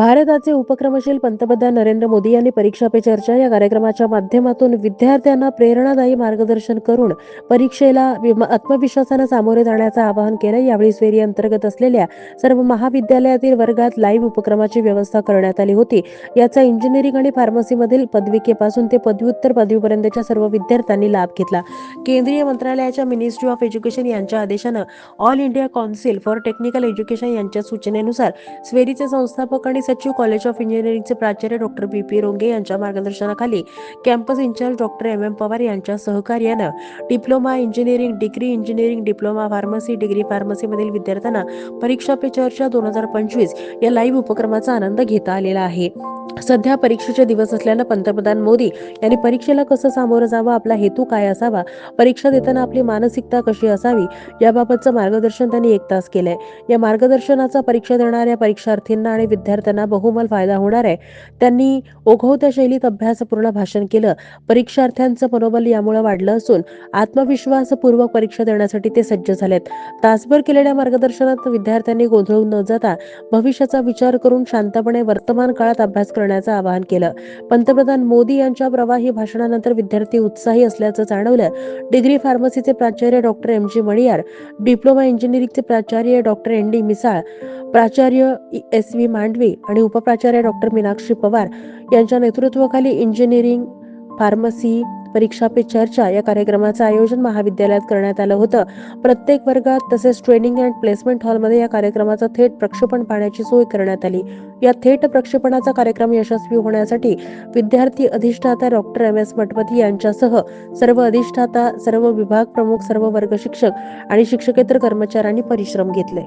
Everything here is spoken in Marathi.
भारताचे उपक्रमशील पंतप्रधान नरेंद्र मोदी यांनी परीक्षा पे चर्चा या कार्यक्रमाच्या माध्यमातून विद्यार्थ्यांना प्रेरणादायी मार्गदर्शन करून परीक्षेला आत्मविश्वासानं सामोरे जाण्याचं आवाहन केलं. यावेळी स्वेरी अंतर्गत असलेल्या सर्व महाविद्यालयातील वर्गात लाईव्ह उपक्रमाची व्यवस्था करण्यात आली होती. याचा इंजिनिअरिंग आणि फार्मसीमधील पदविकेपासून ते पदव्युत्तर पदवीपर्यंतच्या सर्व विद्यार्थ्यांनी लाभ घेतला. केंद्रीय मंत्रालयाच्या मिनिस्ट्री ऑफ एज्युकेशन यांच्या आदेशानं all India council for technical education यांच्या सूचनेनुसार स्वेरीचे संस्थापक आणि सचिव कॉलेज ऑफ इंजिनिअरिंगचे प्राचार्य डॉक्टर बी पी रोंगे यांच्या मार्गदर्शनाखाली campus in-charge doctor M M Pawar यांच्या सहकार्यानं diploma engineering degree engineering diploma pharmacy degree फार्मसीमधील विद्यार्थ्यांना परीक्षा पे चर्चा दोन हजार पंचवीस या लाईव्ह उपक्रमाचा आनंद घेता आलेला आहे. सध्या परीक्षेचे दिवस असल्यानं पंतप्रधान मोदी यांनी परीक्षेला कसं सामोरं जावं आपला हेतू काय असावा परीक्षा देताना आपली मानसिकता कशी असावी याबाबतचं मार्गदर्शन त्यांनी एक तास केलंय. या मार्गदर्शनाचा परीक्षा देणाऱ्या परीक्षार्थींना आणि विद्यार्थ्यांना बहुमल फायदा होणार आहे. त्यांनी ओघवत्या शैलीत अभ्यासपूर्ण भाषण केलं. परीक्षार्थ्यांचं मनोबल यामुळे वाढलं असून आत्मविश्वासपूर्वक परीक्षा देण्यासाठी ते सज्ज झालेत. तासभर केलेल्या मार्गदर्शनात विद्यार्थ्यांनी गोंधळून न जाता भविष्याचा विचार करून शांतपणे वर्तमान काळात अभ्यास करण्याचं आवाहन केलं. पंतप्रधान मोदी यांच्या प्रवाही भाषणानंतर विद्यार्थी उत्साही असल्याचं जाणवलं. डिग्री फार्मसीचे प्राचार्य doctor M G Maniyar diploma इंजिनिअरिंगचे प्राचार्य डॉक्टर एन डी मिसाळ प्राचार्य एस व्ही मांडवी आणि उपप्राचार्य डॉक्टर मीनाक्षी पवार यांच्या नेतृत्वाखाली इंजिनिअरिंग फार्मसी परीक्षा पे चर्चा या कार्यक्रमाचं आयोजन महाविद्यालयात करण्यात आलं होतं. प्रत्येक वर्गात तसेच ट्रेनिंग अँड प्लेसमेंट हॉलमध्ये या कार्यक्रमाचं थेट प्रक्षेपण पाहण्याची सोय करण्यात आली. या थेट प्रक्षेपणाचा कार्यक्रम यशस्वी होण्यासाठी विद्यार्थी अधिष्ठाता डॉक्टर एम एस मठपती यांच्यासह सर्व अधिष्ठाता सर्व विभाग प्रमुख सर्व वर्ग शिक्षक आणि शिक्षकेतर कर्मचाऱ्यांनी परिश्रम घेतले.